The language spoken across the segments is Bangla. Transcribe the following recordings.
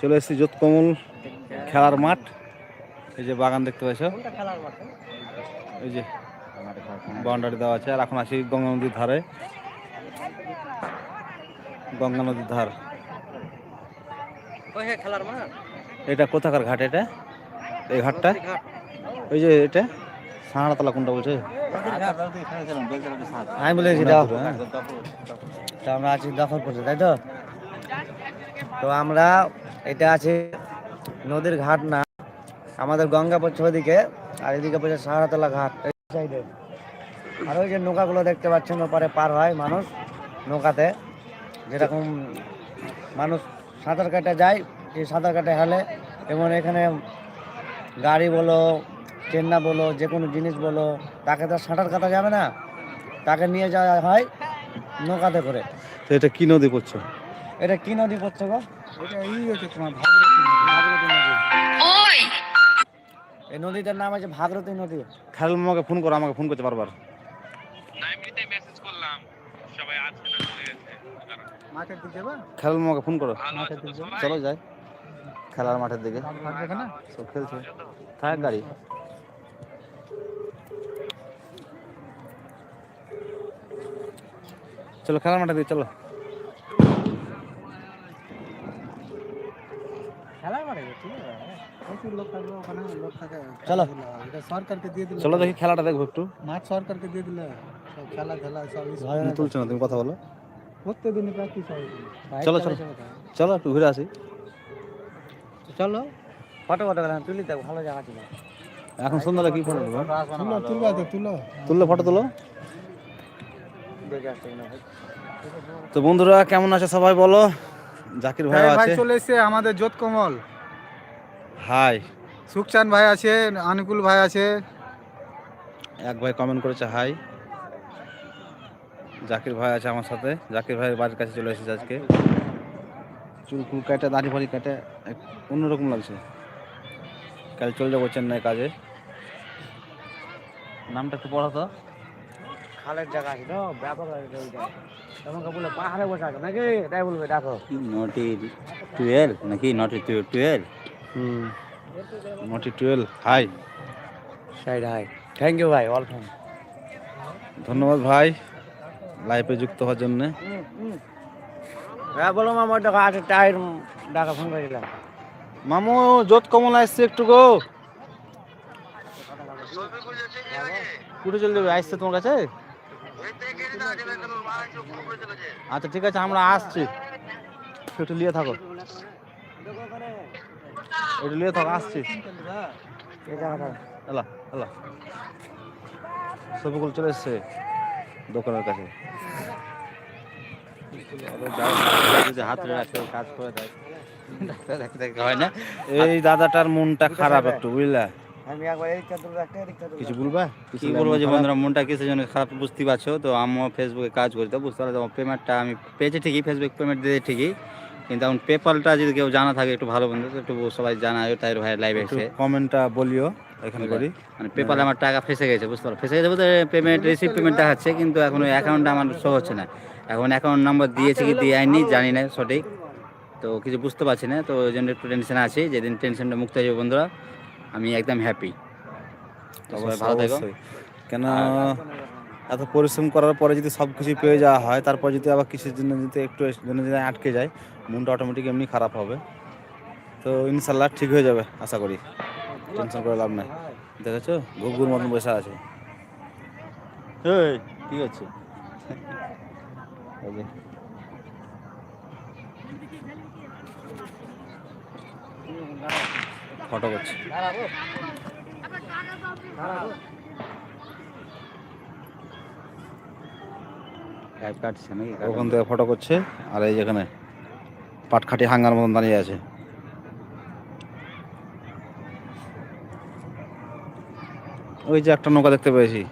চলে এসেছি যোতকমল খেলার মাঠ। এই যে বাগান দেখতে পাচ্ছ এই যে বাউন্ডারি দেওয়া আছে আর এখন আছি গঙ্গা নদীর ধারে। গঙ্গা নদীর ধার। খেলার মাঠ? এটা কোথাকার ঘাট এটা? এই ঘাটটা? ওই যে এটা? সাহারাতলা কোনটা বলছে? আমি বলেছি দাও। তো আমরা আছি দখলপুরে তাই তো? তো আমরা এটা আছে নদীর ঘাট না আমাদের গঙ্গা পড়ছে ওদিকে আর এদিকে পড়ছে সাহারাতলা ঘাট এই সাইডে। আর ওই যে নৌকাগুলো দেখতে পাচ্ছেন ওপারে পার হয় মানুষ নৌকাতে। যেরকম মানুষ সাঁতার কাটে যায় এই সাঁতার কাটে হেলে এবং এখানে গাড়ি বলো চেন্না বলো যে কোনো জিনিস বলো তাকে তো সাঁতার কাটা যাবে না তাকে নিয়ে যাওয়া হয় নৌকাতে করে। তো এটা কি নদী পড়ছে? এটা কি নদী পড়ছে গো? এই নদীটার নাম আছে নদী। মামাকে ফোন করো আমাকে ফোন করতে বারবার মাঠের দিকে মামাকে ফোন করো। চলো যাই খেলার মাঠের দিকে। সব খেলছে। থাক গাড়ি। চলো খেলার মাঠে দিকে চলো খেলার মাঠে ঠিক আছে প্রচুর লোক থাকবে ওখানে লোক থাকে চলো। সরকারকে চলো দেখি খেলাটা দেখব একটু। মাঠ সরকারকে দিয়ে দিলে খেলা খেলা সব তুমি তুলছো না তুমি কথা বলো। প্রত্যেক দিনই প্র্যাকটিস হয়। চলো, চলো। চলো। একটু ঘুরে আসি। চলো। ফটো ফটো গেলাম তুলি দেখ ভালো জায়গা ছিল। এখন সন্ধ্যাটা কি ফটো তুলবো? তুলো তুলবা তো তুলো। তুললে ফটো তুলো? তো বন্ধুরা কেমন আছে সবাই বলো? জাকির ভাই হ্যাঁ, ভাই আছে। চলে এসছে আমাদের জোত কমল হাই। সুখচান ভাই আছে আনুকুল ভাই আছে। এক ভাই কমেন্ট করেছে হাই। জাকির ভাই আছে আমার সাথে। জাকির ভাইয়ের বাড়ির কাছে চলে এসেছে আজকে। চুল ফুল কাটে দাড়ি ফাড়ি কাটে এক- অন্যরকম লাগছে। কাল চলে যাব চেন্নাই কাজে। নামটা একটু পড়া তো। খালের জায়গা আছে তো ব্যাপক আছে ওইটা। তোমাকে বলে পাহাড়ে বসে আছে নাকি? তাই বলবে দেখো। নটি টুয়েলভ নাকি? নটি টুয়েলভ হুম। মোটি twelve high. Side high. Thank you ভাই ওয়েলকাম ধন্যবাদ ভাই। লাইফে যুক্ত হওয়ার জন্য। হ্যাঁ বলো মামা দেখো আছে টাইর ডাকা ফোন করেছিলাম মামু জোত কমলা আসছে একটু গো। কুটে চলে যাবে আসছে তোমার কাছে? আচ্ছা ঠিক আছে আমরা আসছি। একটু নিয়ে থাকো। একটু নিয়ে থাকো আসছি। এলা এলা সবগুলো চলে এসছে দোকানের কাছে। যদি হাত রাখতে কাজ করে দেয়। হয় না? এই দাদাটার মনটা খারাপ একটু বুঝলা? কিছু বলবা? কি বলব যে বন্ধুরা মনটা কিসের জন্য খারাপ বুঝতে পারছ? তো আমিও ফেসবুকে কাজ করি তো বুঝতে পারছ পেমেন্টটা আমি পেয়েছি ঠিকই ফেসবুক পেমেন্ট দিয়ে ঠিকই। কিন্তু এখন পেপালটা যদি কেউ জানা থাকে একটু ভালো বন্ধু তো একটু সবাই জানায় তাই ভাই লাইভে এসে। কমেন্টটা বলিও এখানে করি। মানে পেপালে আমার টাকা ফেসে গেছে বুঝতে পারো ফেসে গেছে বলতে পেমেন্ট রিসিভ পেমেন্ট দেখাচ্ছে কিন্তু এখন ওই অ্যাকাউন্টটা আমার শো হচ্ছে না। এখন অ্যাকাউন্ট নাম্বার দিয়েছে কি দিয়ে আইনি জানি না সঠিক। তো কিছু বুঝতে পারছি না তো ওই জন্য একটু টেনশন আছে যেদিন টেনশনটা মুক্ত হয়ে যাবে বন্ধুরা আমি একদম হ্যাপি তো ভালো থেকো। কেন এত পরিশ্রম করার পরে যদি সব কিছু পেয়ে যাওয়া হয় তারপর যদি আবার কিছুর জন্য যদি একটু জন্য যদি আটকে যায় মনটা অটোমেটিক এমনি খারাপ হবে। তো ইনশাল্লাহ ঠিক হয়ে যাবে আশা করি। টেনশন করে লাভ নাই। দেখেছ? ঘুঘুর মতন বসে আছে। কি হচ্ছে ফটো করছে। কাটছে নাকি? ওখান থেকে ফটো করছে আর এই যেখানে পাটখাটি হাঙ্গার মতন দাঁড়িয়ে আছে। ওই যে একটা নৌকা দেখতে পেয়েছি।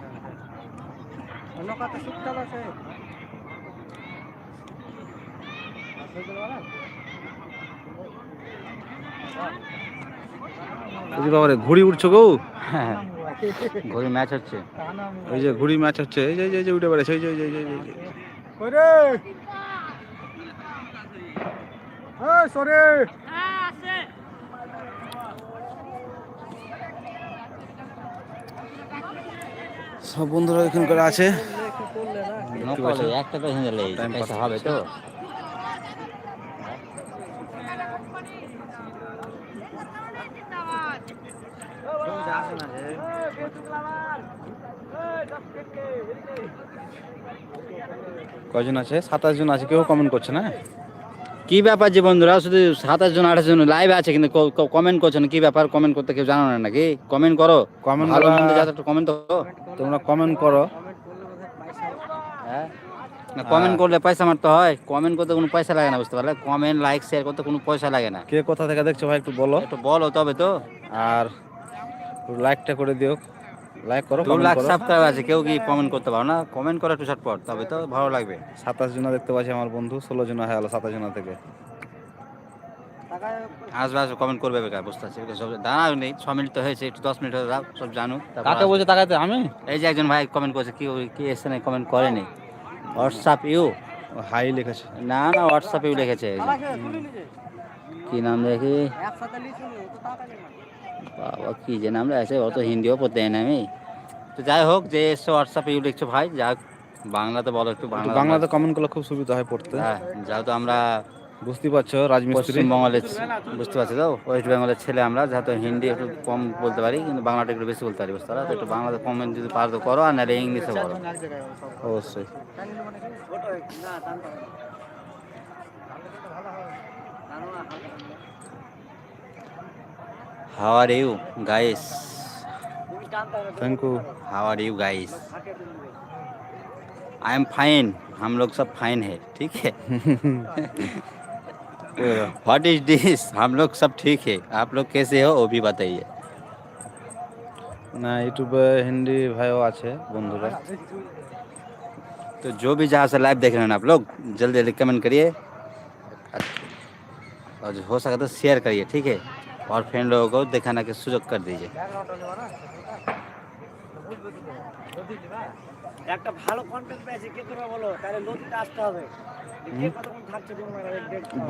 বাবারে ঘুড়ি উঠছো গো? হ্যাঁ। ঘড়ি ম্যাচ হচ্ছে। ওই যে ঘুড়ি ম্যাচ হচ্ছে এই যে উঠে বেড়েছে এই যে এই যে, সরে। সব বন্ধুরা এখান করে আছে। একটা হবে তো। কজন আছে? সাতাশ জন আছে কেউ কমেন্ট করছে না? কি ব্যাপার যে বন্ধুরা শুধু সাতাশ জন আঠাশ জন লাইভ আছে কিন্তু কমেন্ট করছ না কি ব্যাপার? কমেন্ট করতে কেউ জানো না নাকি? কমেন্ট করো। কমেন্ট ভালো মন্দ একটু কমেন্ট করো। তোমরা কমেন্ট করো। হ্যাঁ? না কমেন্ট করলে পয়সা মারতে হয়। কমেন্ট করতে কোনো পয়সা লাগে না বুঝতে পারলে? কমেন্ট লাইক শেয়ার করতে কোনো পয়সা লাগে না। কে কোথা থেকে দেখছ ভাই একটু বলো। একটু বলো তবে তো। আর লাইকটা করে দিও। লাইক করো দু লাখ সাবস্ক্রাইব আছে কেউ কি কমেন্ট করতে পারো না? কমেন্ট করো একটু ঝটপট তবে তো ভালো লাগবে। সাতাশ জন দেখতে পাচ্ছি আমার বন্ধু ষোলো জন হয়ে গেলো সাতাশ জন থেকে। আসবে আসবে কমেন্ট করবে বেকার বুঝতে পারছি। সব দাঁড়াও নেই ছ মিনিট তো হয়েছে একটু দশ মিনিট হয়ে দাও সব জানো কাকে। বলছে তাকাতে আমি? এই যে একজন ভাই কমেন্ট করেছে কি কি এসে নাই কমেন্ট করেনি? হোয়াটসঅ্যাপ ইউ হাই লিখেছে। না না হোয়াটসঅ্যাপ ইউ লিখেছে। এই যে। কি নাম দেখি? বাবা কি যে নাম আছে অত হিন্দিও পড়তে না আমি। তো যাই হোক যে এসে হোয়াটসঅ্যাপ ইউ লিখছো ভাই যাক বাংলাতে বলো একটু বাংলা বাংলাতে কমেন্ট করলে খুব সুবিধা হয় পড়তে। হ্যাঁ যেহেতু আমরা বুঝতে পারছ রাজমিস্ত্রি। পশ্চিমবঙ্গের বুঝতে পারছি তো? ওয়েস্ট বেঙ্গলের ছেলে আমরা যেহেতু হিন্দি একটু কম বলতে পারি কিন্তু বাংলাটা একটু বেশি বলতে পারি বুঝতে পারো তো একটু বাংলাতে কমেন্ট যদি পারো তো করো আর নাহলে ইংলিশে করো অবশ্যই। how are you guys thank you how are you guys I am fine हम लोग सब फाइन है ठीक है व्हाट इज दिस हम लोग सब ठीक है आप लोग कैसे हो वो भी बताइए না ইউটিউবে হিন্দি ভাইও আছে বন্ধুরা तो जो भी जहाँ से लाइव देख रहे हैं आप लोग जल्दी जल्दी कमेंट करिए और जो हो सके तो शेयर करिए ठीक है और फ्रेंड लोगों को दिखाना के सुजोग कर दीजिए। একটা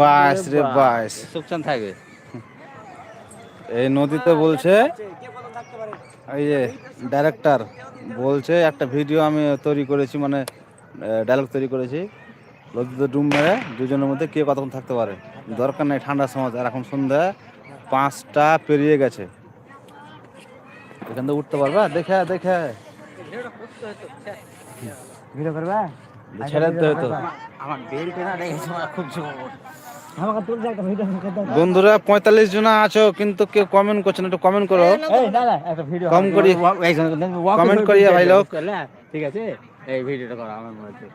বাস রে বাস। সুকচান থাকবে। এই নদীতে বলছে এই যে ডাইরেক্টর বলছে একটা ভিডিও আমি তৈরি করেছি মানে ডায়লগ তৈরি করেছি। নদীতে ডুম মেরে দুজনের মধ্যে কে কতক্ষণ থাকতে পারে? দরকার নেই ঠান্ডার সময় আর এখন সন্ধ্যা। পাঁচটা পেরিয়ে গেছে। এখান থেকে উঠতে পারবা? দেখে দেখে ভিডিও করবা বন্ধুরা পঁয়তাল্লিশ জন আছো কিন্তু কেউ কমেন্ট করছে না একটু কমেন্ট করো। কম করি কমেন্ট করি ভাই লোক ঠিক আছে? এই ভিডিওটা করা আমার মনে হচ্ছে।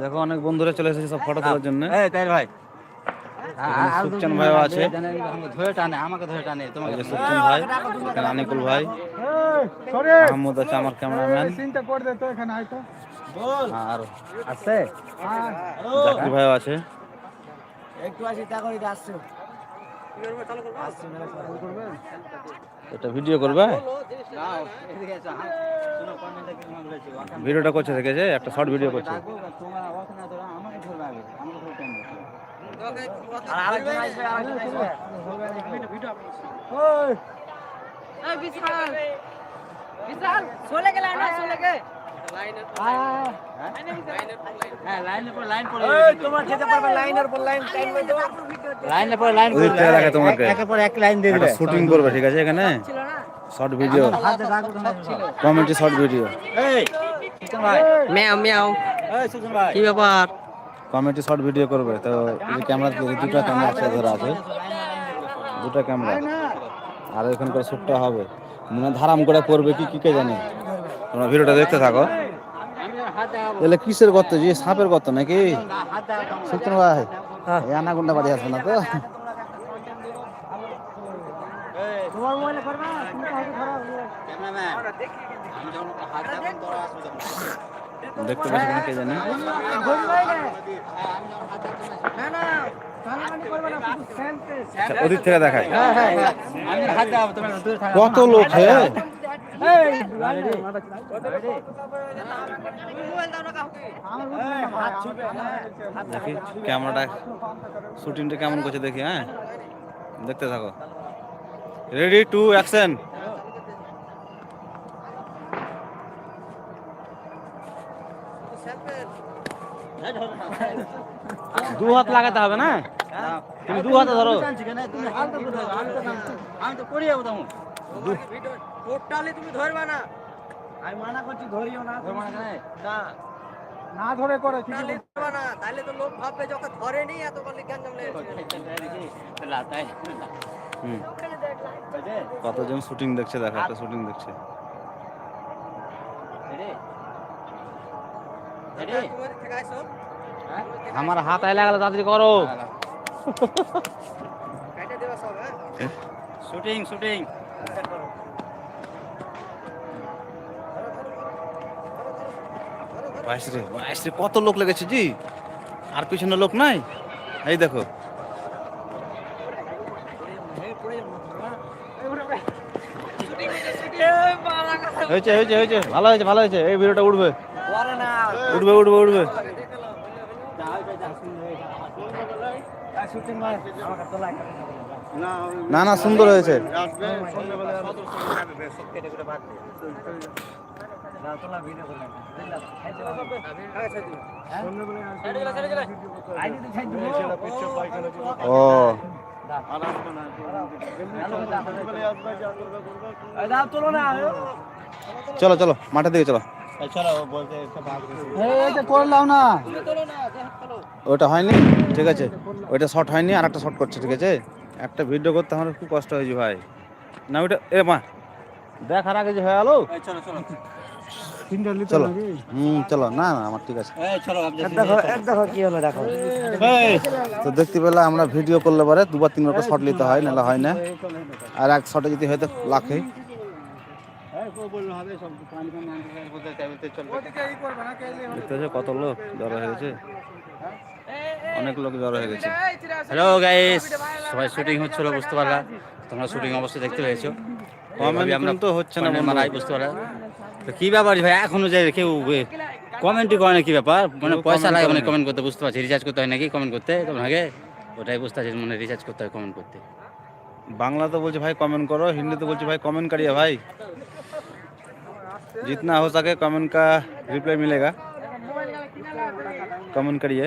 দেখো অনেক বন্ধুরা চলে এসেছে সব ফটো তোলার জন্য। তাই ভাই। ভাইও আছে। ধরে টানে আমাকে ধরে টানে তোমাকে ভাই এখানে আনিকুল ভাই। আহমদ আছে আমার ক্যামেরাম্যান। করে দে তো এখানে আয় তো আর আছে? জাকির ভাইও আছে। একটু আসি তা করে আসছে। এটা ভিডিও করবে? ভিডিওটা করছে দেখেছে? একটা শর্ট ভিডিও করছে। আর আরেকজন আসবে আরেকজন আসবে এই, তোমার শুটিং করবে ঠিক আছে এখানে? শর্ট ভিডিও কমেন্টে শর্ট ভিডিও ম্যাও ম্যাও কি ব্যাপার? কমেন্টে শর্ট ভিডিও করবে তো ক্যামেরা দুটো ক্যামেরা আছে ধরা আছে। দুটো ক্যামেরা আর এখানকার শ্যুটটা হবে। মনে ধারাম করে পড়বে কি কি কে জানে? তোমরা ভিডিওটা দেখতে থাকো। এলে কিসের গর্ত? যে সাপের গর্ত নাকি? সুতন ভাই এই আনাগুন্ডা বাড়ি আছে না তো? দেখতে পাচ্ছি কে জানে। না না টানাটানি করবে না শুধু সেলফি আচ্ছা, ওদিক থেকে দেখায় আমি হাত দেব তোমরা দূরে থাকো। কত লোক হে দেখি ক্যামেরাটা শুটিংটা কেমন করছে দেখি হ্যাঁ? দেখতে থাকো। রেডি টু অ্যাকশন দু হাত লাগাতে হবে না? তুমি দু হাতে ধরো। আমি তো করি যাব তখন টোটালি তুমি ধরবা না। আমি মানা করছি ধরিও না। না না। ধরে করে টোটালি ধরবা না। তাহলে তো লোক ভাববে যখন ধরেনি এত বলি গ্যাঞ্জাম লেগেছে হুম কতজন শুটিং দেখছে দেখো একটা শুটিং দেখছে। আইসো। আমার হাত আই লাগালে তাড়াতাড়ি করো। কাটে দেবা সব হ্যাঁ? Shooting shooting. বাইশ রে রে কত লোক লেগেছে জি? আর পিছনে লোক নাই? এই দেখো। হয়েছে হয়েছে হয়েছে। ভালো হয়েছে ভালো হয়েছে। এই ভিডিওটা উঠবে। উঠবে উঠবে উঠবে। শুটিং মার লাইক না না, সুন্দর হয়েছে। ও। চলো চলো, মাঠের দিকে চলো। ওটা হয়নি? ঠিক আছে। ওইটা শর্ট হয়নি আর একটা শর্ট করছে, ঠিক আছে? একটা ভিডিও করতে আমার খুব কষ্ট হয়েছে ভাই। না ওইটা এ মা। দেখার আগে যে হয়ে গেলো চলো হুম চলো। না না আমার ঠিক আছে। দেখো এক কি হলো দেখো। তো দেখতে পেলে আমরা ভিডিও করলে পরে দুবার তিনবার করে শর্ট নিতে হয় নাহলে হয় না। আর এক শর্টে যদি হয়তো লাখে। দেখতে পাচ্ছ কত লোক? জড়ো হয়ে গেছে। অনেক লোক জড়ো হয়ে গেছে। হ্যালো গাইস সবাই শুটিং হচ্ছিল বুঝতে পারলাম তোমরা শুটিং অবশ্যই দেখতে পেয়েছ। কমেন্ট তো হচ্ছে না মনে হয় বুঝতে পারলাম তো কী ব্যাপার ভাই? এখনও যাই কেউ কমেন্টই করে না কী ব্যাপার? মানে পয়সা লাগে মানে কমেন্ট করতে বুঝতে পারছি। রিচার্জ করতে হয় নাকি? কমেন্ট করতে তোমার আগে ওটাই বুঝতে পারছি মানে রিচার্জ করতে হয় কমেন্ট করতে। বাংলা তো বলছে ভাই কমেন্ট করো। হিন্দিতে বলছে ভাই কমেন্ট করিয়ে ভাই। জিতনা হো সাকে কমেন্ট কা রিপ্লাই মিলেগা। কমেন্ট করিয়ে।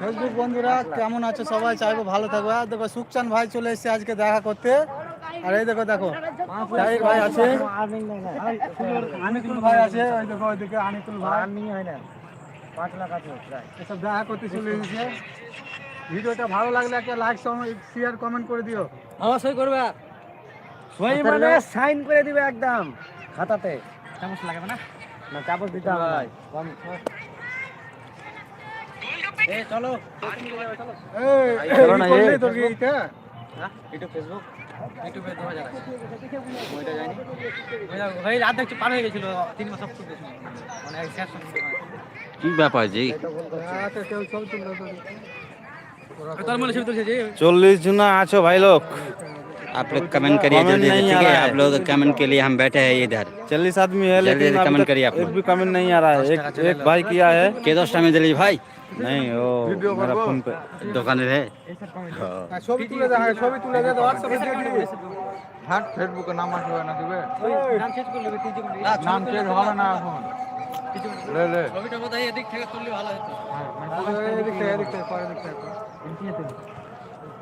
ফেসবুক বন্ধুরা কেমন আছো সবাই? চাইব ভালো থাকবে আর দেখো সুখচান ভাই চলে এসেছে আজকে দেখা করতে। আর এই দেখো দেখো তাহির ভাই আছে। আনিকুল ভাই আছে। ওই দেখো ওইদিকে আনিকুল ভাই। হয় না। পাঁচ লাখ আছে এসব দেখা করতে চলে এসেছে। ভিডিওটা ভালো লাগলে একটা লাইক শেয়ার কমেন্ট করে দিও। অবশ্যই করবে। সই মানে সাইন করে দিবে একদম। খাতাতে। চামচ লাগে না? না চামচ দিতে হবে না। এ চলো। না। তোর এইটা? ফেসবুক ইউটিউবে ওইটা জানি রাত দেখছি পার হয়ে গেছিল তিন মাস সব মানে শেষ কি ব্যাপার যে আচ্ছা, কেউ ছবি তুললো তো। তোর মনে ছবি তুলছে যে चौलीस जुना आछो भाई लोग आप लोग कमेंट करिए Comment जल्दी नहीं ठीक आ है रहा है। आप लोग कमेंट के लिए हम बैठे हैं इधर चालीस आदमी है जल्दी लेकिन जल्दी अभी comment तक करिए आप एक लोग। भी कमेंट नहीं आ रहा है एक एक भाई किया है কে দশটা আমি দিলি ভাই नहीं वो मेरा फोन पे দোকানে রে হ্যাঁ, ছবি তুলে দেখা ছবি তুলে দে হোয়াটসঅ্যাপে দিয়ে দিবি হ্যাঁ ফেসবুকে নাম আসবে না দিবে নাম চেঞ্জ করলে তিনজন নাম চেঞ্জ হবে না এখন লে লে ছবিটা বোধহয় এদিক থেকে তুললে ভালো হতো এদিক থেকে এদিক থেকে পরে দিক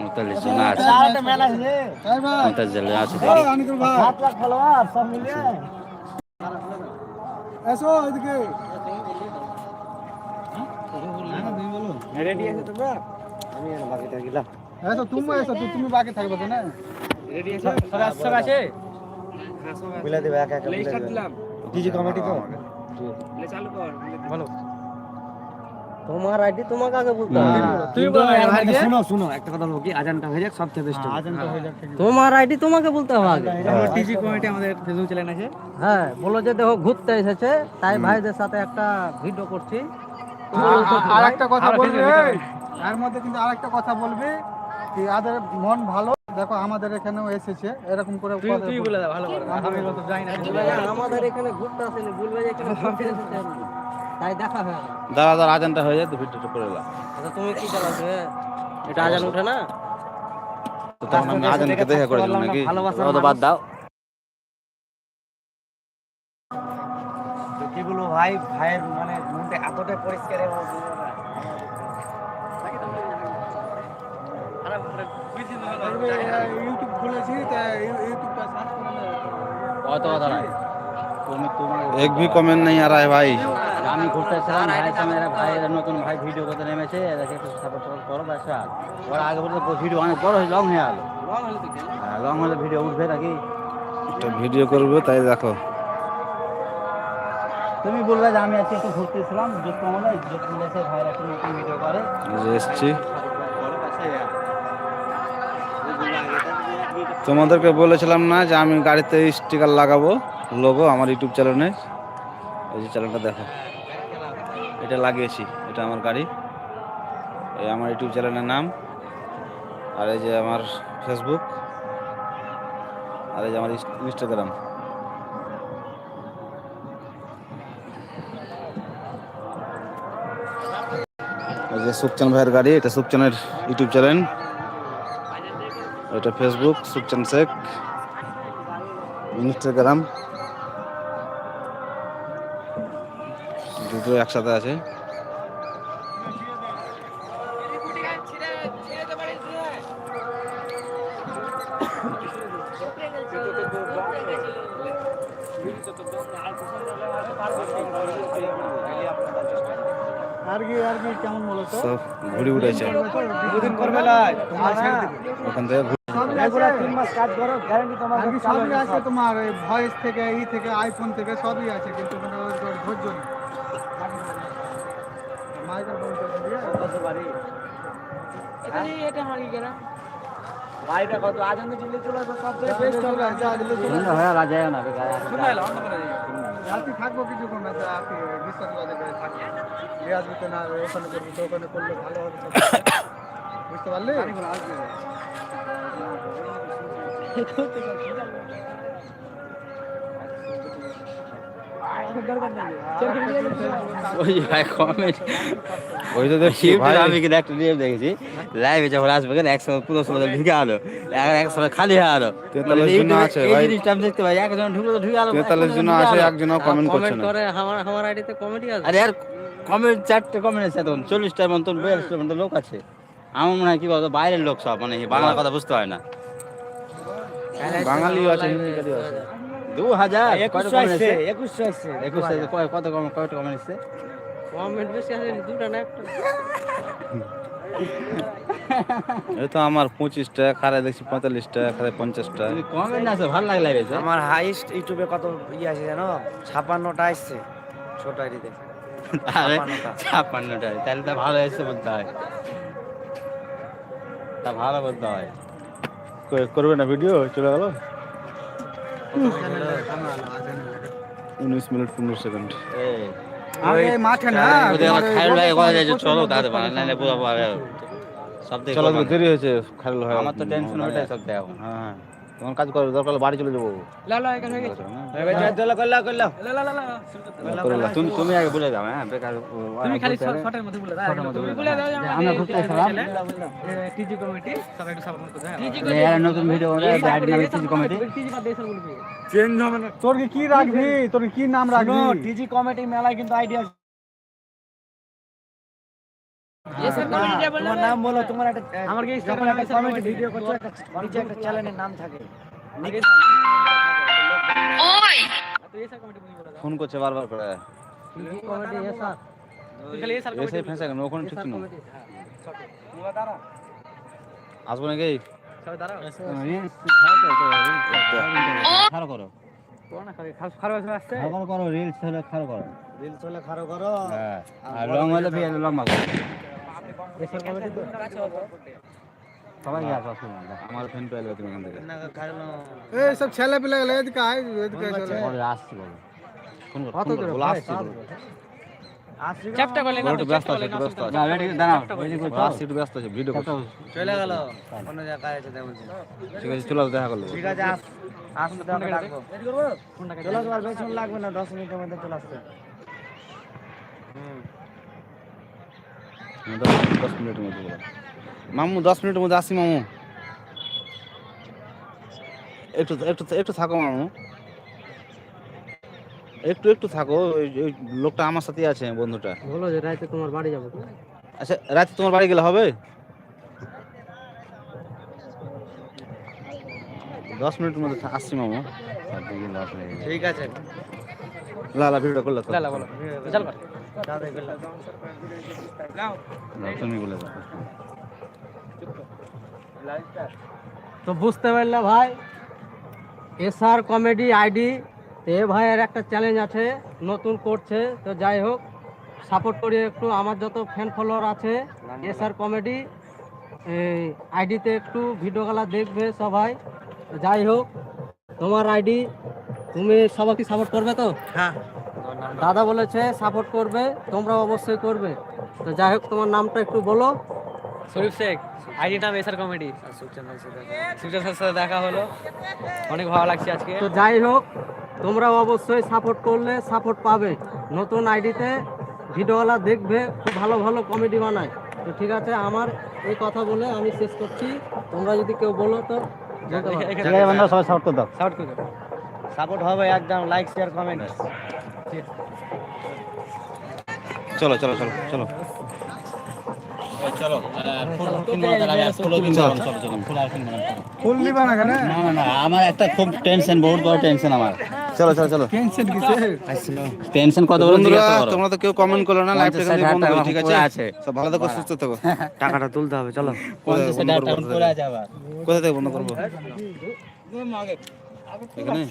উনতাল্লিশ জন আছে। আরে মেলা আছে তাই ভাই উনতাল্লিশ জন আছে ও আনিকুল ভাই 7 লাখ ফলোয়ার সব মিলিয়ে এসো এদিকে রেডি আছে তোমরা আমি আর বাকি থাকি গেলাম এসো তুমি বাকি থাকবে না রেডি আছে বলে দেবে একা একা বলো। তোমার আইডি তোমাকে আগে বলতে হবে। তুই বল আগে। শুনো শুনো একটা কথা বলব কি? আজানটা হয়ে যাক সবচেয়ে বেস্ট আজানটা হয়ে যাক তোমার আইডি তোমাকে বলতে হবে আগে। আমরা টিজি কমিটি আমাদের ফেসবুক চ্যানেল আছে। হ্যাঁ বলো যে দেখো ঘুরতে এসেছে তাই ভাইদের সাথে একটা ভিডিও করছি। আর একটা কথা বলবি? এর মধ্যে কিন্তু আরেকটা কথা বলবি কি আদের মন ভালো? দেখো আমাদের এখানেও এসেছে এরকম করে তুই বলে। দে ভালো করে। আমি তো জানি না আমাদের এখানে ঘুরতে আসেনি বলবে যে এখানে ঘুরতে এসেছে। তাই দেখা হয়ে গেল দাঁড়া দাঁড়া আজানটা হয়ে যায় তো ভিডিওটা করে এলাম আচ্ছা তুমি কি চালাবে এটা আজান উঠে না তো তখন আমি আজানকে দেখা করে দিলাম নাকি ভালোবাসার ও তো বাদ দাও তো কি বলবো ভাই ভাইয়ের মানে মনটা এতটাই পরিষ্কার এবং ইউটিউব খুলেছি তা ইউটিউবটা সার্চ করে নে। কত কথা নাই তুমি তোমার এক ভি কমেন্ট नहीं आ रहा है भाई আমি ঘুরতে এসেছিলাম ভাইয়ের সামনে এরা ভাই এরা নতুন ভাই ভিডিও করতে নেমেছে এদেরকে একটু সাপোর্ট সাপোর্ট করো আর। ওরা আগে বলতে ভিডিও অনেক বড় হয়ে লং হয়ে গেল হ্যাঁ লং হলে ভিডিও উঠবে নাকি? ভিডিও করবে তাই দেখো। তুমি বললে যে আমি আজকে একটু ঘুরতে এসেছিলাম যত মনে হয় যত মিলেছে ভাইয়ের একটা নতুন ভিডিও করে। এসছি। তোমাদেরকে বলেছিলাম না যে আমি গাড়িতে স্টিকার লাগাবো লোগো আমার ইউটিউব চ্যানেলে এই যে চ্যানেলটা দেখো। এটা লাগিয়েছি, এটা আমার গাড়ি। এই আমার ইউটিউব চ্যানেলের নাম, আর এই যে আমার ফেসবুক আর এই যে আমার ইনস- ইনস্টাগ্রাম এই যে সুকচান ভাইয়ের গাড়ি, এটা সুকচানের ইউটিউব চ্যানেল। এটা ফেসবুক সুকচান শেখ। ইনস্টাগ্রাম দুটো একসাথে আছে। সব ঘুরে উঠেছে। ওখান থেকে তিন মাস কাজ করো গ্যারান্টি তোমার সবই আছে তোমার ভয়েস থেকে ই থেকে আইফোন থেকে সবই আছে কিন্তু ধৈর্য নেই মাইকেল বলতে বাড়িটা কত? আজান দিল্লি চলে আসবে সব থেকে বেস্ট হবে হয়ে না বেকার রাতে থাকব কিছুক্ষণ না আর কি বিশ্বাস করে থাকব। রিয়াজ হতে না ওখানে করবি তো ওখানে করলে ভালো হবে। বুঝতে পারলি? ওই ভাই কমেন্ট ওই তো দেখছি আমি কিন্তু একটা নিয়ম দেখেছি? লাইভে যখন আসবে কেন একসময় পুরো সময় ঢুকে আলো। এক সময় খালি হয়ে আলো। তেতাল্লিশ জন আছে ভাই। জিনিসটা আমি দেখতে পাই একজন ঢুকলো তো ঢুকে আলো তেতাল্লিশ জন আছে একজনও কমেন্ট করছে না। করে আমার আমার আইডিতে কমেডি আছে। আরে আর কমেন্ট চারটে কমেন্ট আছে তখন চল্লিশটার মতন বিয়াল্লিশটার মতন লোক আছে। আমার মনে হয় কি বলতো বাইরের লোক সব মানে বাংলা কথা বুঝতে হয় না। বাঙালিও আছে হিন্দিকারিও আছে। দু হাজার একুশ কত কম কয়টা এই তো আমার পঁচিশটা খারে দেখছি পঁয়তাল্লিশটা খারে পঞ্চাশটা। তুমি কমেন্ট আছে ভালো লাগে লাইভে আমার হাইস্ট ইউটিউবে কত ইয়ে আছে জানো? ছাপান্নটা আসছে। ছোট আইডিতে আরে ছাপ্পান্নটা। ছাপ্পান্নটা তাহলে তো ভালো এসছে বলতে হয়। তা ভালো বলতে হয়। করবে না ভিডিও চলে গেল? উনিশ মিনিট পনেরো সেকেন্ড। এই মাঠে না খাইল ভাই কথা বড় চলো দাদা বানা নাহলে পুরো সব দেখো চলো দেরি হয়েছে খাইল হয় আমার তো টেনশন ওইটাই সব দেখো হ্যাঁ হ্যাঁ। তোমার কাজ করো দরকার হলে বাড়ি চলে যাব। তুমি তুমি আগে বলে দাও হ্যাঁ বেকার তুমি খালি শর্টের মধ্যে বলে দাও তুমি বলে দাও। আমরা ঘুরতে এসেছিলাম। টিজি কমিটি সবাই একটু সাপোর্ট করতে হ্যাঁ এর নতুন ভিডিও আইডি নামে টিজি কমিটি। চেঞ্জ হবে না। তোর কি রাখবি? তোর কি নাম রাখবি? টিজি কমিটি মেলায় কিন্তু আইডিয়া তোমার নাম বলো তোমার একটা আমার কি যখন একটা কমেডি ভিডিও করছ একটা নিচে একটা চ্যানেলের নাম থাকে। ফোন করছে বারবার করে। কমেডি এসা এসে ফেঁসে কেন ওখানে ঠিক ছিল আসব নাকি? খারো করো খারো করো। রিলস হলে খারো করো। দিল চলে খারো করো। হ্যাঁ আর লং হলে বিয়ে লম্বা করো। সবাই আসো অসুবিধা আমার ফ্যান পেলে তুমি এখান থেকে। এই সব ছেলে পেলে গেলে এদিকে আয় এদিকে চলে পরে আসছি বলো। ফোন কত করে করো, আসছি বলো। চ্যাপটা করলে বলো, ব্যস্ত আছে ব্যস্ত আছে না রেডি দাঁড়াও রেডি করো বলো, আসছি একটু ব্যস্ত আছে ভিডিও করছি। চলে গেল। অন্য জায়গায় আছে তেমন ঠিক আছে চলো দেখা করল। ঠিক আছে আস আসতে তো আমরা ডাকবো চলো তোমার লাগবে না দশ মিনিটের মধ্যে চলে আসতে হুম হ্যাঁ, দশ মিনিটের মধ্যে বলো মামু দশ মিনিটের মধ্যে আসি মামু। একটু একটু একটু থাকো মামু। একটু একটু থাকো ওই লোকটা আমার সাথেই আছে বন্ধুটা। বলো যে রাইতে তোমার বাড়ি যাব আচ্ছা রাতে তোমার বাড়ি গেলে হবে? দশ মিনিটের মধ্যে আসছি মামু। ঠিক আছে। লা লা ভিডিও করলে চল তুমি বলে। দাও তো বুঝতে পারলে ভাই এসআর কমেডি আইডি এ ভাইয়ের একটা চ্যালেঞ্জ আছে, নতুন করছে, তো যাই হোক সাপোর্ট করি একটু, আমার যত ফ্যান ফলোয়ার আছে এসআর কমেডি আইডিতে একটু ভিডিওগুলো দেখবে সবাই যাই হোক, তোমার আইডি তুমি সবাইকে সাপোর্ট করবে তো? হ্যাঁ। দাদা বলেছে সাপোর্ট করবে তোমরা অবশ্যই করবে। তো যাই হোক তোমার নামটা একটু বলো। শরীফ শেখ আইডি নাম এসআর কমেডি সুচের সাথে দেখা হলো। অনেক ভালো লাগছে আজকে। তো যাই হোক তোমরা অবশ্যই সাপোর্ট করলে সাপোর্ট পাবে। নতুন আইডিতে ভিডিওওয়ালা দেখবে খুব ভালো ভালো কমেডি বানায়। তো ঠিক আছে আমার এই কথা বলে আমি শেষ করছি। তোমরা যদি কেউ বলো তো সবাই সাপোর্ট করে দাও। সাউট করে দাও। সাপোর্ট হবে একদম লাইক শেয়ার কমেন্ট চলো চলো চলো চলো। ফুল নিবা না কেন না না আমার একটা খুব টেনশন বহুত বড় টেনশন আমার। চলো চলো চলো। টেনশন টেনশন কত বড় তোমরা তো কেউ কমেন্ট করল না লাইভ করো, ঠিক আছে? আছে। সব ভালো থাকো সুস্থ থাকো। টাকাটা তুলতে হবে চলো। কোথা থেকে বন্ধ করব? এখানে?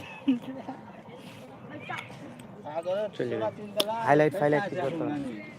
হাইলাইট ফাইলাইট কি করতে হবে